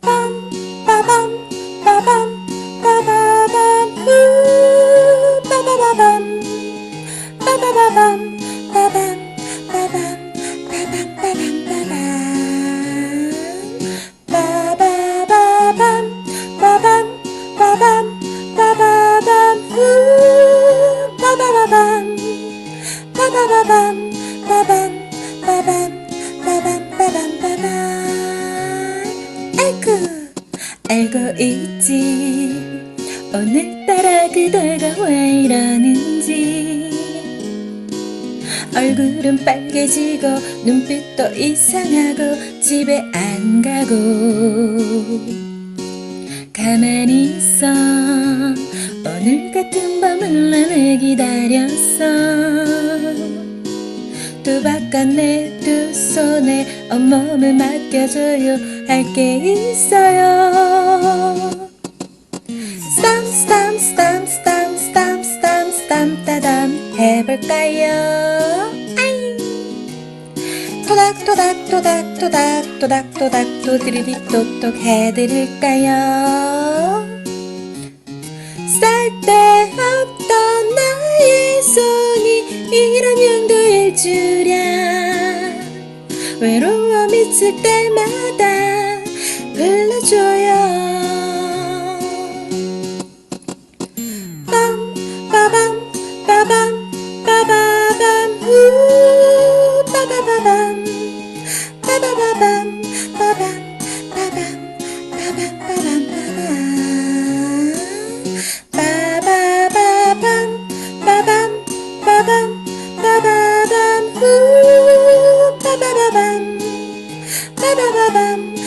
빠밤 빠 알고 있지. 오늘따라 그대가 왜 이러는지. 얼굴은 빨개지고 눈빛도 이상하고 집에 안 가고. 가만히 있어. 오늘 같은 밤을 나를 기다렸어 두 바깥내 두 손에 온몸을 맡겨줘요. 할 게 있어요. 스탐 스탐 스탐 스탐 스탐 스탐 스탐 따담 해볼까요? 아이 토닥 토닥 토닥 토닥 토닥 토닥 토드리리 똑똑 해드릴까요? 쓸데없던 줄이야 외로워 미칠 때마다 불러줘요. 빰 빠밤 빠밤 빠바밤. 후 빠바바밤. 빠바바밤 빠밤 빠밤 빠밤 빠밤 빠